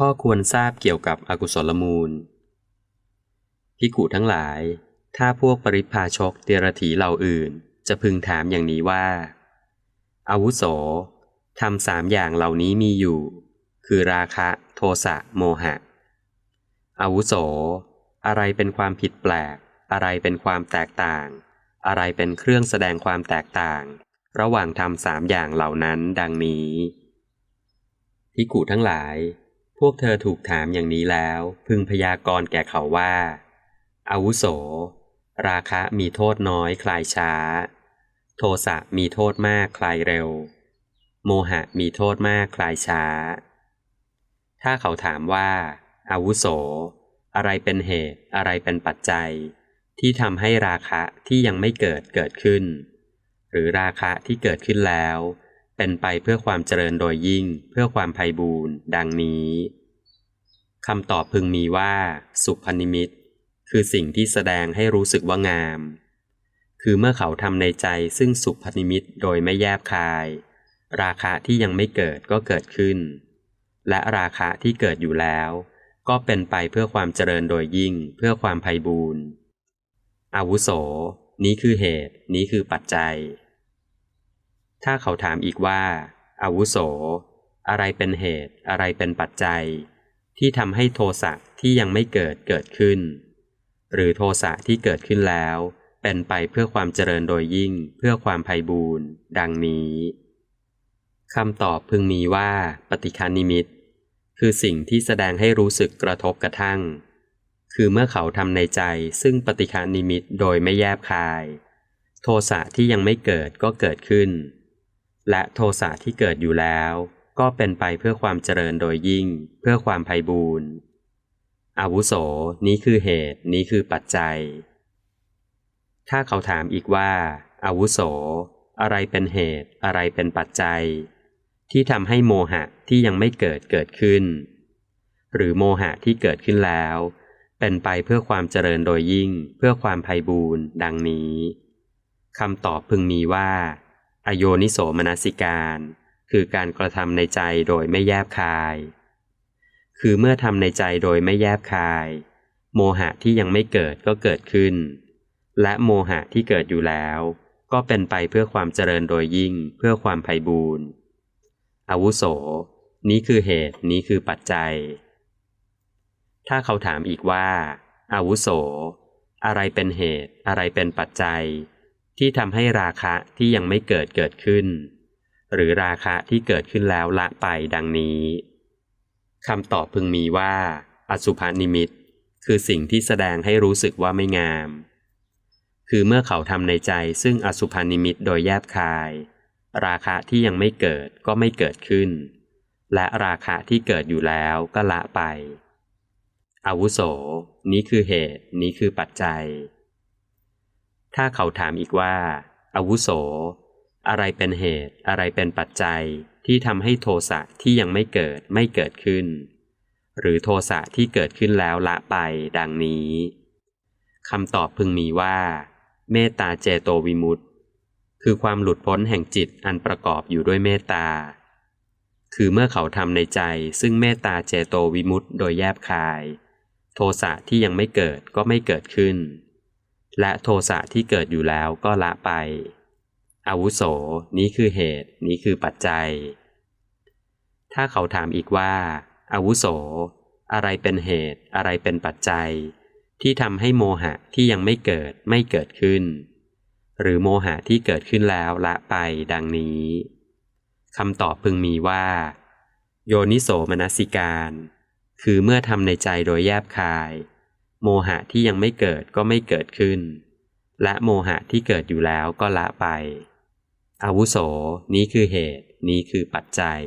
ข้อควรทราบเกี่ยวกับอกุศลมูลพิกุทั้งหลาย ถ้าพวกปริพาชกเดรถีเหล่าอื่น จะพึงถามอย่างนี้ว่า อาวุโสทำสามอย่างเหล่านี้มีอยู่ คือราคะโทสะโมหะ อาวุโส อะไรเป็นความผิดแปลก อะไรเป็นความแตกต่าง อะไรเป็นเครื่องแสดงความแตกต่าง ระหว่างทำสามอย่างเหล่านั้นดังนี้พิกุทั้งหลาย พวกเธอถูกถามอย่างนี้แล้ว พึงพยากรณ์แก่เขาว่า อาวุโส ราคะมีโทษน้อยคลายช้า โทสะมีโทษมากคลายเร็ว โมหะมีโทษมากคลายช้า ถ้าเขาถามว่า อาวุโส อะไรเป็นเหตุ อะไรเป็นปัจจัย ที่ทำให้ราคะที่ยังไม่เกิดเกิดขึ้น หรือราคะที่เกิดขึ้นแล้ว เป็นไปเพื่อความเจริญโดยยิ่งเพื่อความไพ่บูรณ์ดังนี้คำตอบพึงมีว่า สุพนิมิต คือสิ่งที่แสดงให้รู้สึกว่างาม คือเมื่อเขาทำในใจซึ่งสุพนิมิตโดยไม่แยบคาย ราคะที่ยังไม่เกิดก็เกิดขึ้น และราคะที่เกิดอยู่แล้ว ก็เป็นไปเพื่อความเจริญโดยยิ่งเพื่อความไพ่บูรณ์อาวุโส นี้คือเหตุ นี้คือปัจจัย ถ้าเขาถามอีกว่า อาวุโส อะไรเป็นเหตุ อะไรเป็นปัจจัย ที่ทำให้โทสะที่ยังไม่เกิดเกิดขึ้น หรือโทสะที่เกิดขึ้นแล้ว เป็นไปเพื่อความเจริญโดยยิ่งเพื่อความไพ่บูรณ์ดังนี้คำตอบพึงมีว่าปฏิคานิมิต คือสิ่งที่แสดงให้รู้สึกกระทบกระทั่ง คือเมื่อเขาทำในใจซึ่งปฏิคานิมิตโดยไม่แยบคาย โทสะที่ยังไม่เกิดก็เกิดขึ้น และโทสะที่เกิดอยู่แล้ว ก็เป็นไปเพื่อความเจริญโดยยิ่ง เพื่อความไพ่บูรณ์อาวุโส นี้คือเหตุ นี้คือปัจจัย ถ้าเขาถามอีกว่าอาวุโส อะไรเป็นเหตุ อะไรเป็นปัจจัย ที่ทำให้โมหะที่ยังไม่เกิดเกิดขึ้น หรือโมหะที่เกิดขึ้นแล้ว เป็นไปเพื่อความเจริญโดยยิ่ง เพื่อความไพ่บูรณ์ดังนี้คำตอบพึงมีว่า อโยนิโสมนสิการ คือการกระทำในใจโดยไม่แยบคาย คือเมื่อทำในใจโดยไม่แยบคาย โมหะที่ยังไม่เกิดก็เกิดขึ้น และโมหะที่เกิดอยู่แล้ว ก็เป็นไปเพื่อความเจริญโดยยิ่งเพื่อความไพ่บูรณ์อาวุโส นี้คือเหตุนี้คือปัจจัย ถ้าเขาถามอีกว่าอาวุโส อะไรเป็นเหตุอะไรเป็นปัจจัย ที่ทำให้ราคะที่ยังไม่เกิดเกิดขึ้น หรือราคะที่เกิดขึ้นแล้วละไปดังนี้คำตอบพึงมีว่า อสุภนิมิต คือสิ่งที่แสดงให้รู้สึกว่าไม่งาม คือเมื่อเขาทำในใจซึ่งอสุภนิมิตโดยแยบคาย ราคะที่ยังไม่เกิดก็ไม่เกิดขึ้น และราคะที่เกิดอยู่แล้วก็ละไปอาวุโส นี้คือเหตุ นี้คือปัจจัย ถ้าเขาถามอีกว่า อาวุโส อะไรเป็นเหตุ อะไรเป็นปัจจัยที่ทำให้โทสะที่ยังไม่เกิดไม่เกิดขึ้น หรือโทสะที่เกิดขึ้นแล้วละไปดังนี้คำตอบพึงมีว่า เมตตาเจโตวิมุตติ คือความหลุดพ้นแห่งจิตอันประกอบอยู่ด้วยเมตตา คือเมื่อเขาทำในใจซึ่งเมตตาเจโตวิมุตติโดยแยบคาย โทสะที่ยังไม่เกิดก็ไม่เกิดขึ้น และโทสะที่เกิดอยู่แล้วก็ละไป อาวุโส นี้คือเหตุ นี้คือปัจจัย ถ้าเขาถามอีกว่า อาวุโส อะไรเป็นเหตุ อะไรเป็นปัจจัย ที่ทำให้โมหะที่ยังไม่เกิดไม่เกิดขึ้น หรือโมหะที่เกิดขึ้นแล้วละไปดังนี้คำตอบพึงมีว่า โยนิโสมนสิการ คือเมื่อทำในใจโดยแยบคาย โมหะที่ยังไม่เกิดก็ไม่เกิดขึ้น และโมหะที่เกิดอยู่แล้วก็ละไป อาวุโส นี้คือเหตุ นี้คือปัจจัย